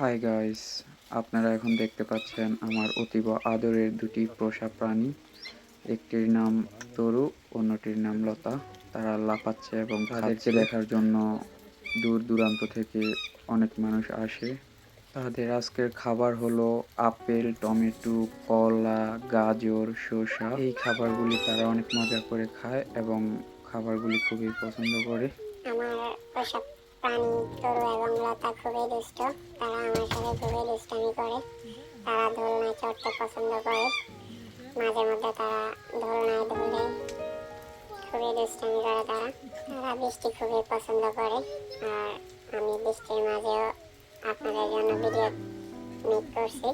Hi guys আপনারা এখন দেখতে পাচ্ছেন আমার অতীব আদরের দুটি পোষা প্রাণী। একটির নাম তরু অন্যটির নাম লতা। তারা লাফাচ্ছে এবং তাদেরকে দেখার জন্য দূর দূরান্ত থেকে অনেক মানুষ আসে। তাদের আজকের খাবার হলো আপেল টমেটো কলা গাজর শসা। এই খাবারগুলি তারা অনেক মজা করে খায় এবং খাবারগুলি খুবই পছন্দ করে। আমার পোষা প্রাণী তরু এবং লতা খুবই দুষ্ট। তারা আমার সাথে খুবই দুষ্টামি করে। তারা দোলনায় চড়তে পছন্দ করে। মাঝে মধ্যে তারা দোলনায় দোলে খুবই দুষ্টামি করে তারা। তারা বৃষ্টি খুবই পছন্দ করে। আর আমি বৃষ্টির মাঝেও আপনাদের জন্য ভিডিও মেক করছি।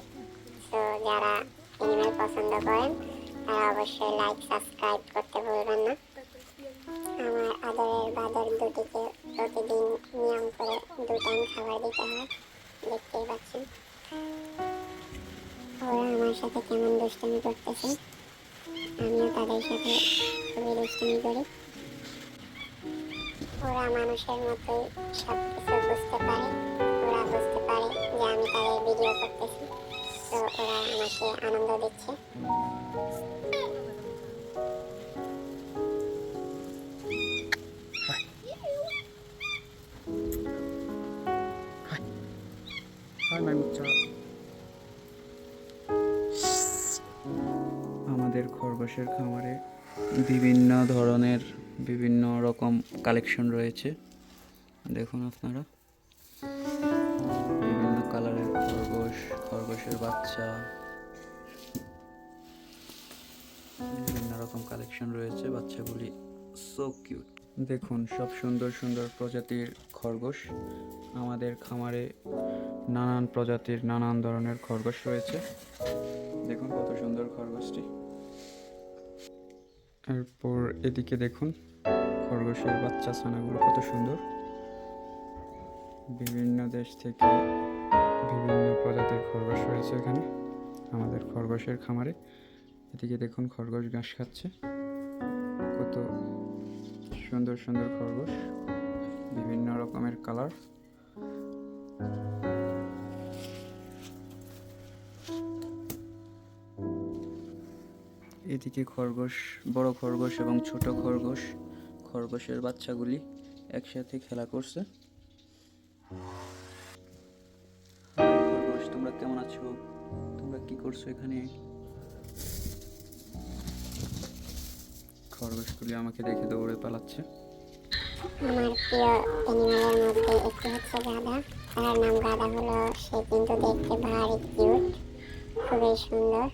তো যারা এনিমেল পছন্দ করেন, তারা অবশ্যই লাইক সাবস্ক্রাইব করতে ভুলবেন না। খাবার দিতে হয়, দেখতেই পাচ্ছেন। ওরা আমার সাথে কেমন দুষ্টামি করতেছে, আমিও তাদের সাথে খুবই দুষ্টামি করি। ওরা মানুষের মতোই সব কিছু বুঝতে পারে, ওরা বুঝতে পারে যে আমি তাদের ভিডিও করতেছি, তো ওরা আমাকে আনন্দ দিচ্ছে। আমাদের খরগোশের খামারে বিভিন্ন ধরনের বিভিন্ন রকম কালেকশন রয়েছে। দেখুন আপনারা। বিভিন্ন কালারের খরগোশ, খরগোশের বাচ্চা। বিভিন্ন রকম কালেকশন রয়েছে, বাচ্চাগুলি সো কিউট দেখুন, সব সুন্দর সুন্দর প্রজাতির খরগোশ। আমাদের খামারে নানান প্রজাতির নানান ধরনের খরগোশ রয়েছে। দেখুন কত সুন্দর খরগোশটি। এরপর এদিকে দেখুন, খরগোশের বাচ্চা ছানাগুলো কত সুন্দর। বিভিন্ন দেশ থেকে বিভিন্ন প্রজাতির খরগোশ রয়েছে এখানে, আমাদের খরগোশের খামারে। এদিকে দেখুন, খরগোশ ঘাস খাচ্ছে। সুন্দর সুন্দর খরগোশ, বিভিন্ন রকমের কালার। এদিকে খরগোশ, বড় খরগোশ এবং ছোট খরগোশ, খরগোশের বাচ্চাগুলি একসাথে খেলা করছে। খরগোশ, তোমরা কেমন আছো? তোমরা কি করছ এখানে? খরগোশগুলি আমাকে দেখে দৌড়ে পালাচ্ছে। আমার প্রিয় অ্যানিমালের মধ্যে একটি হচ্ছে গাধা। তার নাম গাধা হলো, সে কিন্তু দেখতে ভারী কিউট খুবই সুন্দর।